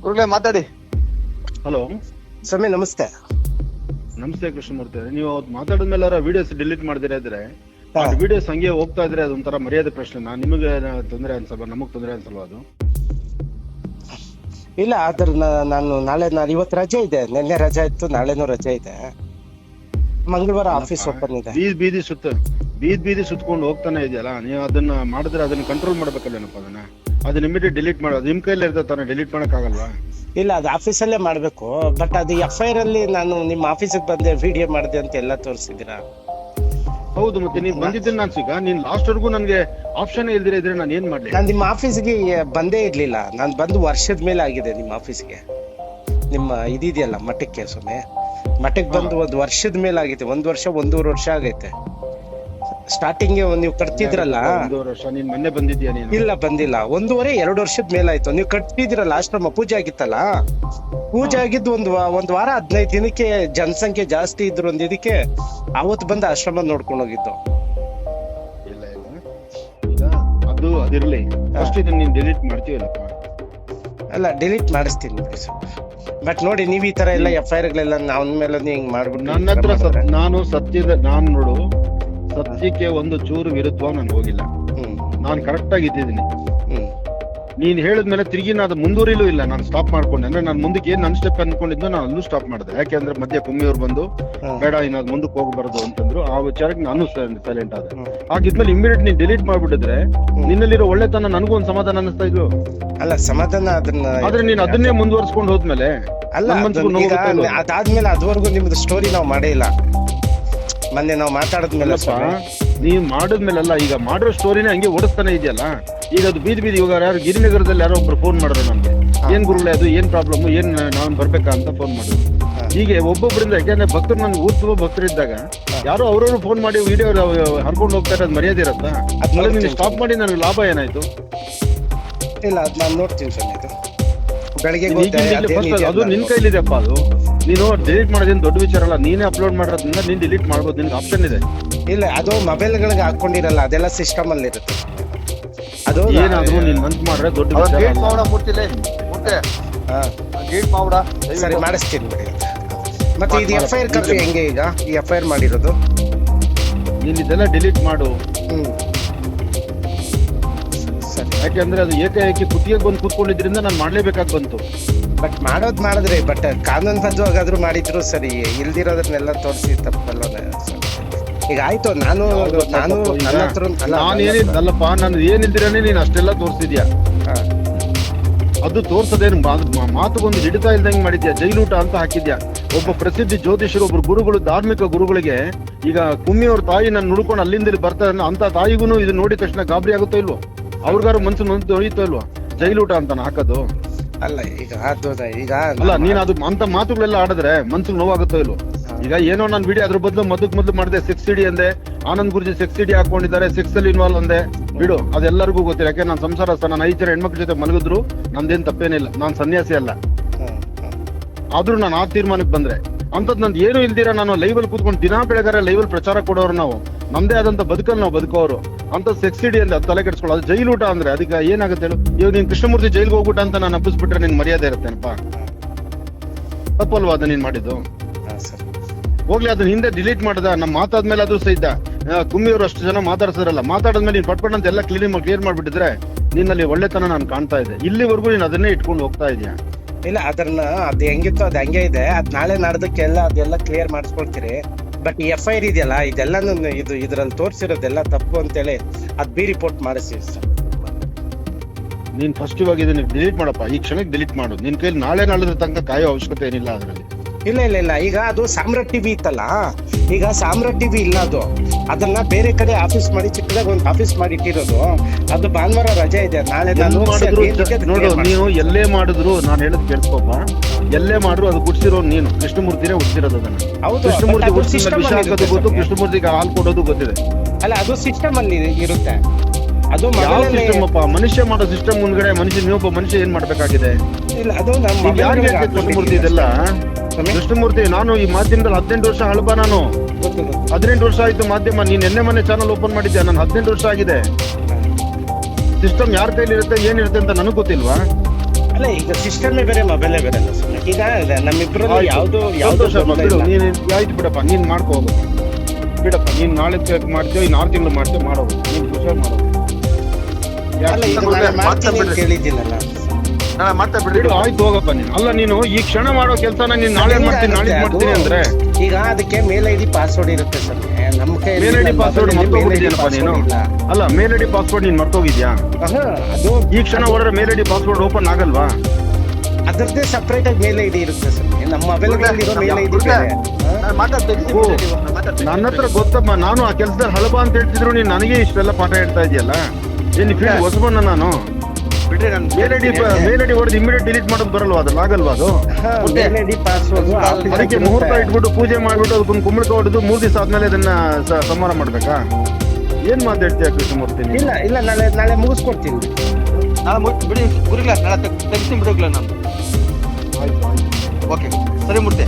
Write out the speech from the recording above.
ಗುರುಗಳೇ ಮಾತಾಡಿ. ಹಲೋ. ಸ್ವಾಮಿ ನಮಸ್ತೆ. ನಮಸ್ತೆ ಕೃಷ್ಣಮೂರ್ತಿ ನೀವು ಅವತ್ತು ಮಾತಾಡಿದ್ಮೇಲೆ ವಿಡಿಯೋಸ್ ಡಿಲೀಟ್ ಮಾಡಿದ್ರೆ ಇದ್ರೆ. ವಿಡಿಯೋಸ್ ಹಂಗೆ ಹೋಗ್ತಾ ಇದ್ರೆ ಅದೊಂಥರ ಮರ್ಯಾದೆ ಪ್ರಶ್ನೆ. ನಿಮಗೆ ತೊಂದರೆ ಅನ್ಸಲ್ವಾ? ನಮಗ್ ತೊಂದರೆ ಅನ್ಸಲ್ವಾ ಅದು? ಇಲ್ಲ ಆದ್ರೆ ನಾನು ನಾಳೆ ನಾನು ಇವತ್ತು ರಜೆ ಇದೆ. ನಿನ್ನೆ ರಜೆ ಇತ್ತು ನಾಳೆನೂ ರಜೆ ಇದೆ. ಮಂಗಳವಾರ ಆಫೀಸ್ ಓಪನ್ ಇದೆ. ಬೀದಿ ಸುತ್ತ. ಬೀದಿ ಬೀದಿ ಸುತ್ಕೊಂಡು ಹೋಗ್ತಾನೆ ಇದೆಯಲ್ಲ? ನೀವು ಅದನ್ನ ಮಾಡಿದ್ರೆ ಅದನ್ನ ಕಂಟ್ರೋಲ್ ಮಾಡ್ಬೇಕಲ್ಲೇನಪ್ಪ ಅದನ್ನ? ಅದನ್ನ ಇಮಿಡಿಯೇಟ್ ಡಿಲೀಟ್ ಮಾಡೋದು ನಿಮ್ ಕೈಯಲ್ಲಿ ಇರ್ತದೆ ತಾನೆ ಡಿಲೀಟ್ ಮಾಡಕ್ ಆಗಲ್ವಾ ಇಲ್ಲ ಅದು ಆಫೀಸಲ್ಲೇ ಮಾಡ್ಬೇಕು. ಬಟ್ ಅದು ಎಫ್ ಐ ಆರ್ ಅಲ್ಲಿ ನಾನು ನಿಮ್ಮ ಆಫೀಸಿಗೆ ಬಂದೆ ವಿಡಿಯೋ ಮಾಡಿದೆ ಅಂತ ಎಲ್ಲ ತೋರಿಸಿದ್ದೀರಾ? ಹೌದು ಮತ್ತೆ ನೀನ್ ಬಂದಿದ್ದೀನಿ ನಾನು ಸಿಗ ನೀನ್ ಲಾಸ್ಟ್ ವರ್ಗೂ ನನಗೆ ಆಪ್ಷನ್ ಇಲ್ದಿರ ಇದ್ರೆ ನಾನು ಏನ್ ಮಾಡ್ಲಿ? ನಾನು ನಿಮ್ಮ ಆಫೀಸ್ಗೆ ಬಂದೇ ಇರಲಿಲ್ಲ. ನಾನು ಬಂದು ವರ್ಷದ ಮೇಲೆ ಆಗಿದೆ ನಿಮ್ಮ ಆಫೀಸ್ಗೆ ನಿಮ್ಮ ಇದಿದೆಯಲ್ಲ ಮಠಕ್ಕೆ ಸುಮ್ಮನೆ ಮಠಕ್ಕೆ ಬಂದು ಒಂದು ವರ್ಷದ ಮೇಲೆ ಆಗಿದೆ. ಒಂದು ವರ್ಷ ಒಂದೂವರೆ ವರ್ಷ ಆಗೈತೆ. ಸ್ಟಾರ್ಟಿಂಗ್ ನೀವು ಕಟ್ತಿದ್ರಲ್ಲ? ಒಂದೂವರೆ ವರ್ಷ ನೀನ್ ಮೊನ್ನೆ ಬಂದಿದ್ಯಾ ನೀನು? ಇಲ್ಲ ಬಂದಿಲ್ಲ. ಒಂದೂವರೆ ಎರಡು ವರ್ಷದ ಮೇಲಾಯ್ತು ನೀವು ಕಟ್ತಿದ್ರಲ್ಲ ಆಶ್ರಮ ಪೂಜೆ ಆಗಿತ್ತಲ್ಲ? ಪೂಜೆ ಆಗಿದ್ದು ಒಂದು ಒಂದ್ ವಾರ ಹದಿನೈದು ದಿನಕ್ಕೆ ಜನಸಂಖ್ಯೆ ಜಾಸ್ತಿ ಇದ್ರು ಒಂದ್ ಇದಕ್ಕೆ ಅವತ್ತು ಬಂದು ಆಶ್ರಮ ನೋಡ್ಕೊಂಡು ಹೋಗಿದ್ದು. ಇಲ್ಲ ಇಲ್ಲ. ಈಗ ಅದು ಅದಿರ್ಲಿ. ಫಸ್ಟ್ ಇದನ್ನ ನೀನ್ ಡಿಲೀಟ್ ಮಾಡ್ತೀವಲ್ಲಪ್ಪ ಅಲ್ಲ ಡಿಲೀಟ್ ಮಾಡಿಸ್ತೀನಿ ಬಟ್ ನೋಡಿ ನೀವ್ ಈ ತರ ಎಲ್ಲ ಎಫ್ ಐ ಆರ್ ಗಳೆಲ್ಲ ಅವನ ಮೇಲೆ ಹಿಂಗ್ ಮಾಡ್ಬಿಟ್ಟು ನನ್ನ ಹತ್ರ ಸತ್- ನಾನು ಸತ್ಯದ ನಾನು ನೋಡು ಸತ್ಯಕ್ಕೆ ಒಂದು ಚೂರು ವಿರುದ್ಧ ನಾನು ಹೋಗಿಲ್ಲ. ನಾನು ಕರೆಕ್ಟ್ ಆಗಿ ಇದ್ದಿದ್ದೀನಿ. ನೀನ್ ಹೇಳಿದ್ಮೇಲೆ ತಿರುಗಿ ನಾನು ಅದು ಮುಂದುವರಿಲೂ ಇಲ್ಲ. ನಾನು ಸ್ಟಾಪ್ ಮಾಡ್ಕೊಂಡೆ. ಅಂದ್ರೆ ನಾನು ಮುಂದಕ್ಕೆ ಏನ್ ನನ್ನ ಸ್ಟೆಪ್ ಅನ್ಕೊಂಡಿದ್ದು ನಾನು ಅಲ್ಲೂ ಸ್ಟಾಪ್ ಮಾಡಿದೆ. ಯಾಕೆಂದ್ರೆ ಮಧ್ಯೆ ಕುಮ್ಮಿಯವ್ರು ಬಂದು ಬೇಡ ಇನ್ನು ಅದು ಮುಂದಕ್ಕೆ ಹೋಗಬಾರ್ದು ಅಂತಂದ್ರು. ಆ ವಿಚಾರಕ್ಕೆ ನಾನು ಸೈಲೆಂಟ್ ಆದ. ಹಾಗಿದ್ಮೇಲೆ ಇಮಿಡಿಯೇಟ್ ನೀನ್ ಡಿಲೀಟ್ ಮಾಡ್ಬಿಟ್ಟಿದ್ರೆ ನಿನ್ನಲ್ಲಿರೋ ಒಳ್ಳೆತನ ನನಗೂ ಒಂದು ಸಮಾಧಾನ ಅನಿಸ್ತಾ ಇದ್ರು ಅಲ್ಲ ಸಮಾಧಾನ ಅದನ್ನ ಆದ್ರೆ ನೀನ್ ಅದನ್ನೇ ಮುಂದುವರ್ಸ್ಕೊಂಡು ಹೋದ್ಮೇಲೆ ಅಲ್ಲ? ಅದಾದ್ಮೇಲೆ ಅದುವರೆಗೂ ನಿಮ್ದು ಸ್ಟೋರಿ ನಾವು ಮಾಡೇ ಇಲ್ಲ. ಮೊನ್ನೆ ನಾವು ಮಾತಾಡಿದ್ಮೇಲೆ ಅಲ್ಲಪ್ಪ ನೀವ್ ಮಾಡಿದ್ಮೇಲೆಲ್ಲ ಈಗ ಮಾಡಿರೋ ಸ್ಟೋರಿನೇ ಹಂಗೆ ಓಡಿಸ್ತಾನೆ ಇದೆಯಲ್ಲ? ಈಗ ಅದು ಬೀದಿ ಬೀದಿ ಇವಾಗ ಯಾರು ಗಿರಿನಗರದಲ್ಲಿ ಯಾರೋ ಒಬ್ರು ಫೋನ್ ಮಾಡಿದ್ರು ನನಗೆ. ಏನ್ ಗುರುಗಳೇ ಅದು ಏನ್ ಪ್ರಾಬ್ಲಮ್ ಏನ್ ನಾನು ಬರ್ಬೇಕಾ ಅಂತ ಫೋನ್ ಮಾಡಿದ್ರು. ಹೀಗೆ ಒಬ್ಬೊಬ್ಬರಿಂದ ಯಾಕೆಂದ್ರೆ ಭಕ್ತರು ನನ್ನ ಊರ್ ತುಂಬ ಭಕ್ತರಿದ್ದಾಗ ಯಾರೋ ಅವ್ರವ್ರು ಫೋನ್ ಮಾಡಿ ವಿಡಿಯೋ ಹರ್ಕೊಂಡು ಹೋಗ್ತಾ ಇರೋದು ಮರ್ಯಾದೆ ಇರತ್ತಾ? ಅದ್ ನೀವು ಸ್ಟಾಪ್ ಮಾಡಿ ನನಗೆ ಲಾಭ ಏನಾಯ್ತು? ಇಲ್ಲ ಅದು ನಾನು ನೋಡ್ತೀನಿ ಸ್ವಾಮಿ ಇದು. ಬೆಳಗ್ಗೆ ಅದು ನಿನ್ ಕೈಲಿದೆಪ್ಪ ಅದು. ನೀನು ಡಿಲೀಟ್ ಮಾಡೋದೇನು ದೊಡ್ಡ ವಿಚಾರ ಅಲ್ಲ ನೀನೇ ಅಪ್ಲೋಡ್ ಮಾಡೋದ್ರಿಂದ ನೀನು ಡಿಲೀಟ್ ಮಾಡ್ಬೋದು ನಿನ್ಗೆ ಆಪ್ಷನ್ ಇದೆ. ಇಲ್ಲ ಅದು ಮೊಬೈಲ್ಗಳಿಗೆ ಹಾಕೊಂಡಿರಲ್ಲ ಅದೆಲ್ಲ ಸಿಸ್ಟಮ್ ಅಲ್ಲಿ ಇರುತ್ತೆ. ಅದು ಏನಾದರೂ ನೀನು ಮಂತ್ ಮಾಡ್ರೆ ದೊಡ್ಡ ವಿಚಾರ ಗೇಟ್ ಮೂರ್ತಿ ಹಾ, ಗೇಟ್ ಮಾಡ ಸರಿ ಮಾಡಿಸ್ತೀನಿ ಬಿಡಿ. ಮತ್ತೆ ಇದು ಎಫ್ ಐ ಆರ್ ಕಾಪಿ ಹೆಂಗೆ ಈಗ ಈ ಎಫ್ ಐ ಆರ್ ಮಾಡಿರೋದು? ನೀನು ಇದೆಲ್ಲ ಡಿಲೀಟ್ ಮಾಡು. ಹ್ಮ್. ಸರಿ ಯಾಕೆಂದ್ರೆ ಅದು ಏಕಾಏಕಿ ಕುತ್ತಿಗೆ ಬಂದು ಕೂತ್ಕೊಂಡಿದ್ರಿಂದ ನಾನು ಮಾಡ್ಲೇಬೇಕಾಗಿ ಬಂತು. ಬಟ್ ಮಾಡೋದ್ ಮಾಡಿದ್ರೆ ಬಟ್ ಕಾನೂನು ಬದ್ಧವಾಗಾದ್ರೂ ಮಾಡಿದ್ರು ಸರಿ ಇಲ್ದಿರೋದನ್ನೆಲ್ಲ ತೋರಿಸಿ ತಪ್ಪಲ್ಲ ಈಗ ಆಯ್ತು ನಾನು ನಾನು ನನ್ನ ಹತ್ರ ಅಲ್ಲ, ನಾನು ಏನಿದ್ ಅಲ್ಲಪ್ಪ ನಾನು ಏನಿದ್ದೀರನೇ ನೀನ್ ಅಷ್ಟೆಲ್ಲ ತೋರಿಸಿದ್ಯಾ? ಹಾ. ಅದು ತೋರ್ಸದೇನು ಮಾತುಗೊಂದು ಹಿಡಿತಾ ಇಲ್ದಂಗೆ ಮಾಡಿದ್ಯಾ? ಜೈಲೂಟ ಅಂತ ಹಾಕಿದ್ಯಾ? ಒಬ್ಬ ಪ್ರಸಿದ್ಧ ಜ್ಯೋತಿಷರು ಒಬ್ರು ಗುರುಗಳು ಧಾರ್ಮಿಕ ಗುರುಗಳಿಗೆ ಈಗ ಕುಮ್ಮಿಯವ್ರ ತಾಯಿ ನಾನು ನುಡ್ಕೊಂಡು ಅಲ್ಲಿಂದ ಇಲ್ಲಿ ಬರ್ತಾರೆ ಅಂತ ತಾಯಿಗೂ ಇದು ನೋಡಿದ ತಕ್ಷಣ ಗಾಬರಿ ಆಗುತ್ತೋ ಇಲ್ವೋ? ಅವ್ರಿಗಾರು ಮನ್ಸು ನೊಂದು ಹೊಳಿತೋ ಜೈಲು ಜೈಲೂಟ ಅಂತ ಹಾಕೋದು? ಅಲ್ಲ ಈಗ ಈಗ ಅಲ್ಲ ನೀನ್ ಅದು ಅಂತ ಮಾತುಗಳೆಲ್ಲ ಆಡಿದ್ರೆ ಮನ್ಸಿಗೆ ನೋವಾಗುತ್ತೋ ಇಲ್ವೋ? ಈಗ ಏನೋ ನಾನು ವಿಡಿಯೋ ಅದ್ರ ಬದಲು ಮದಕ್ ಮೊದಲು ಮಾಡಿದೆ ಸಿಕ್ಸ್ ಸಿಡಿ ಅಂದೆ. ಆನಂದ್ ಗುರುಜಿ ಸಿಕ್ಸ್ ಸಿಡಿ ಹಾಕೊಂಡಿದ್ದಾರೆ ಸಿಕ್ಸ್ ಅಲ್ಲಿ ಇನ್ವಾಲ್ವ್ ಅಂದೆ. ಬಿಡು ಅದೆಲ್ಲರಿಗೂ ಗೊತ್ತಿಲ್ಲ. ಯಾಕೆ ನಾನು ಸಂಸಾರ ನಾನು ಐದು ಜನ ಹೆಣ್ಮಕ್ಳ ಜೊತೆ ಮಲಗಿದ್ರು ನಂದೇನ್ ತಪ್ಪೇನಿಲ್ಲ. ನಾನು ಸನ್ಯಾಸಿ ಅಲ್ಲ. ಆದ್ರೂ ನಾನು ಆ ತೀರ್ಮಾನಕ್ಕೆ ಬಂದ್ರೆ ಅಂತದ್ ನಂದು ಏನು ಇಲ್ದಿರ ನಾನು ಲೈವ್ ಅಲ್ಲಿ ಕೂತ್ಕೊಂಡು ದಿನಾ ಬೆಳೆಗಾರ ಲೈವ್ ಅಲ್ಲಿ ಪ್ರಚಾರ ಕೊಡೋರು ನಾವು. ನಮ್ದೇ ಆದಂತ ಬದುಕಲ್ಲಿ ನಾವು ಬದುಕೋರು. ಅಂತ ಸೆಕ್ಸಿಡಿ ಅಲ್ಲಿ ತಲೆ ಕೆಡಿಸ್ಕೊಳ್ಳೋ ಅದು ಜೈಲೂಟ ಅಂದ್ರೆ ಅದಕ್ಕೆ ಏನಾಗುತ್ತೆ ಹೇಳು? ಇವಾಗ ನೀನ್ ಕೃಷ್ಣಮೂರ್ತಿ ಜೈಲ್ಗೆ ಹೋಗ್ಬಿಟ್ಟ ಅಂತ ನಾನು ಅಪ್ಪಿಸ್ಬಿಟ್ರೆ ನಿನ್ ಮರ್ಯಾದೆ ಇರುತ್ತೇನಪ್ಪ? ತಪ್ಪಲ್ವಾ ಅದ ನೀನ್ ಮಾಡಿದ್ದು? ಹೋಗ್ಲಿ ಅದನ್ನ ಹಿಂದೆ ಡಿಲೀಟ್ ಮಾಡ್ದ ನಮ್ಮ ಮಾತಾದ್ಮೇಲೆ ಅದು ಸಹಿತ. ಕುಮ್ಮಿಯವರು ಅಷ್ಟು ಜನ ಮಾತಾಡ್ಸಿದ್ರಲ್ಲ ಮಾತಾಡಿದ್ಮೇಲೆ ನೀನ್ ಪಟ್ಪಟ್ ಅಂತ ಎಲ್ಲ ಕ್ಲೀನ್ ಕ್ಲಿಯರ್ ಮಾಡ್ಬಿಟ್ಟಿದ್ರೆ ನಿನ್ನಲ್ಲಿ ಒಳ್ಳೆತನ ನಾನು ಕಾಣ್ತಾ ಇದ್ದೆ ಇಲ್ಲಿವರೆಗೂ ನೀನ್ ಅದನ್ನೇ ಇಟ್ಕೊಂಡು ಹೋಗ್ತಾ ಇದೀಯ? ಇಲ್ಲ ಅದನ್ನ ಅದು ಹೆಂಗಿತ್ತು ಅದು ಹಂಗೆ ಇದೆ. ಅದ್ ನಾಳೆ ನಾಡ್ದಕ್ಕೆಲ್ಲ ಅದೆಲ್ಲ ಕ್ಲಿಯರ್ ಮಾಡಿಸ್ಕೊಳ್ತೀರಿ. ಬಟ್ ಎಫ್ ಐ ಆರ್ ಇದೆಯಲ್ಲ ಇದೆಲ್ಲ ಇದು ಇದ್ರಲ್ಲಿ ತೋರಿಸಿರೋದೆಲ್ಲ ತಪ್ಪು ಅಂತೇಳಿ ಅದ್ ಬಿ ರಿಪೋರ್ಟ್ ಮಾಡಿಸಿ ಸರ್. ನೀನ್ ಫಸ್ಟ್ ಇವಾಗ ಇದನ್ನ ಡಿಲೀಟ್ ಮಾಡಪ್ಪ. ಈ ಕ್ಷಣಕ್ಕೆ ಡಿಲೀಟ್ ಮಾಡು. ನಿನ್ ಕೈಲಿ ನಾಳೆ ನಾಳಿದ್ರ ತನಕ ಕಾಯೋ ಅವಶ್ಯಕತೆ ಏನಿಲ್ಲ ಅದರಲ್ಲಿ. ಇಲ್ಲ ಇಲ್ಲ ಇಲ್ಲ. ಈಗ ಅದು ಸಾಮ್ರಾಟ್ ಟಿವಿ ಇತ್ತಲ್ಲ ಈಗ ಸಾಮ್ರಾಟ್ ಟಿವಿ ಇಲ್ಲ ಅದು. ಅದನ್ನ ಬೇರೆ ಕಡೆ ಆಫೀಸ್ ಮಾಡಿ ಚಿಕ್ಕದಾಗ ಒಂದು ಆಫೀಸ್ ಮಾಡಿ ಇಟ್ಟಿರೋದು. ಅದು ಭಾನುವಾರ ರಜೆ ಇದೆ. ನಾಳೆ ನಾನು ನೋಡು ನೀವು ಎಲ್ಲೇ ಮಾಡಿದ್ರು ನಾನು ಹೇಳದ್ ಕೇಳಿಸ್ಕೊಪ್ಪ. ಎಲ್ಲೇ ಮಾಡ್ರು ಅದು ಗುಡ್ಸಿರೋ ನೀನು. ಕೃಷ್ಣಮೂರ್ತಿನೇ ಉಡ್ಸಿರೋದು ಅದನ್ನ. ಕೃಷ್ಣಮೂರ್ತಿ but ಅದು ವಿಷಯ ಹಾಕೋದು ಗೊತ್ತು ಸ್ವಾಮಿ. ಕೃಷ್ಣಮೂರ್ತಿಗೆ ಹಾಲು ಕೊಡೋದು ಗೊತ್ತಿದೆ. ಅಲ್ಲ ಅದು ಸಿಸ್ಟಮ್ ಅಲ್ಲಿ ಇರುತ್ತೆ. ಅದು ಯಾವ ಸಿಸ್ಟಮ್ ಅಪ್ಪ? ಮನುಷ್ಯ ಮಾಡೋ ಸಿಸ್ಟಮ್ ಮುಂದ್ಗಡೆ ಮನುಷ್ಯ ನೀವೊಬ್ಬ ಮನುಷ್ಯ ಏನ್ ಮಾಡ್ಬೇಕಾಗಿದೆ? ಇಲ್ಲ ಅದು ಕೃಷ್ಣಮೂರ್ತಿ ಇದೆಲ್ಲ. ಕೃಷ್ಣಮೂರ್ತಿ ನಾನು ಈ ಮಾಧ್ಯಮದಲ್ಲಿ ಹದಿನೆಂಟು ವರ್ಷ ಹಳಬ ನಾನು? ಹದಿನೆಂಟು ವರ್ಷ ಆಯ್ತು ಮಾಧ್ಯಮ ನೀನ್ ನಿನ್ನೆ ಮನೆ ಚಾನಲ್ ಓಪನ್ ಮಾಡಿದ್ಯಾ? ನಾನು ಹದಿನೆಂಟು ವರ್ಷ ಆಗಿದೆ. ಸಿಸ್ಟಮ್ ಯಾರ ಕೈಲಿ ಇರುತ್ತೆ ಏನಿರುತ್ತೆ ಅಂತ ನನಗೆ ಗೊತ್ತಿಲ್ವಾ? ಅಲ್ಲ ಈಗ ಸಿಸ್ಟಮೇ ಬೇರೆ ಮೊಬೈಲೇ ಬೇರೆ ಈಗ ನಮ್ಮಿಬ್ರು. ಯಾವ್ದು ಯಾವ್ದು ನೀನ್ ಆಯ್ತು ಬಿಡಪ್ಪ ನೀನ್ ಮಾಡ್ಕೋ ಬಿಡಪ್ಪ ನೀನ್ ನಾಳೆ ಮಾಡ್ತೀವಿ ಇನ್ನು ಆರು ತಿಂಗಳು ಮಾಡ್ತೀವಿ ಮಾಡೋದು ನೀನ್ ಖುಷಿಯಾಗಿ ಮಾಡೋದು ಮತ್ತೆ ಬಿಡಿ. ಆಯ್ತು ಹೋಗಪ್ಪ ನೀನು. ಅಲ್ಲ ನೀನು ಈ ಕ್ಷಣ ಮಾಡೋ ಕೆಲಸ ನೀನು ನಾಳೆ ಮಾಡ್ತೀನಿ ನಾಳೆ ಮಾಡ್ತೀನಿ ಅಂದ್ರೆ? ಈಗ ಅದಕ್ಕೆ ಮೇಲ್ ಐ ಡಿ ಪಾಸ್ವರ್ಡ್ ಇರುತ್ತೆ ಸರ್. ನಮ್ಮ ಕೈಯಲ್ಲಿ ಮೇಲ್ ಐ ಡಿ ನನ್ನ ಪಾಸ್ವರ್ಡ್ ಮರ್ತೋಗ್ಬಿಟ್ಟಿದ್ಯನಪ್ಪ ನೀನು? ಅಲ್ಲ ಮೇಲ್ ಐ ಡಿ ಪಾಸ್ವರ್ಡ್ ನೀನ್ ಮರ್ತೋಗಿದ್ಯಾ? ಅದು ಈ ಕ್ಷಣ ಹೊರಡ್ರೆ mail I D password open ಆಗಲ್ವಾ? ಅದರದ್ದೇ ಸಪ್ರೇಟ್ ಆಗಿ ಮೇಲ್ ಐ ಡಿ ಇರುತ್ತೆ ಸರ್. ನಮ್ಮ ಮೊಬೈಲ್ ಇರೋ ಮೇಲ್ ಐ ಡಿ ಗುರುಗಳೇ, ಬೇರೆ. ನಾನ್ ಮಾತಾಡ್ತೀನಿ ಓ. ನಾನ್ ಮಾತಾಡ್ತೀನಿ. ನನ್ನ ಹತ್ರ ಗೊತ್ತಪ್ಪ ನಾನು ಆ ಕೆಲಸದಲ್ಲಿ ಹಳಬ ಅಂತ ಹೇಳ್ತಿದ್ರು ನೀನ್ ನನಗೆ ಇಷ್ಟೆಲ್ಲ ಪಾಠ ಹೇಳ್ತಾ ಇದೆಯಲ್ಲ? ಏನ್ ಫೀಲ್ಡ್ ಹೊಸಬಣ್ಣ ನಾನು. ಬಿಟ್ರೆ ನಾನು mail I D mail I D ಹೊಡೆದು ಇಮಿಡಿಯೇಟ್ ಡಿಲೀಟ್ ಮಾಡೋದು ಬರಲ್ವಾ? ಅದು ಆಗಲ್ವಾ ಅದು? ಅದಕ್ಕೆ ಮುಹೂರ್ತ ಇಟ್ಬಿಟ್ಟು ಪೂಜೆ ಮಾಡಿಬಿಟ್ಟು ಅದಕ್ಕೊಂದು ಕುಂಬಳಕ ಹೊಡೆದು ಮೂರು ದಿವಸ ಆದ್ಮೇಲೆ ಅದನ್ನ ಸಂಹಾರ ಮಾಡ್ಬೇಕಾ? ಏನ್ ಮಾತಾಡ್ತೀಯ ಕೃಷ್ಣಮೂರ್ತಿ ಇಲ್ಲ ಇಲ್ಲ ನಾಳೆ ನಾಳೆ ಮುಗಿಸ್ಕೊಡ್ತೀನಿ. ನಾಳೆ ಮುಗ್- ಬಿಡಿ ಗುರುಗಳ ನಾಳೆ ತೆಗ್- ತೆಗಿಸ್ತೀನಿ ಬಿಡುಗ್ಲ ನಾನು. ಓಕೆ ಸರಿ ಮೂರ್ತಿ.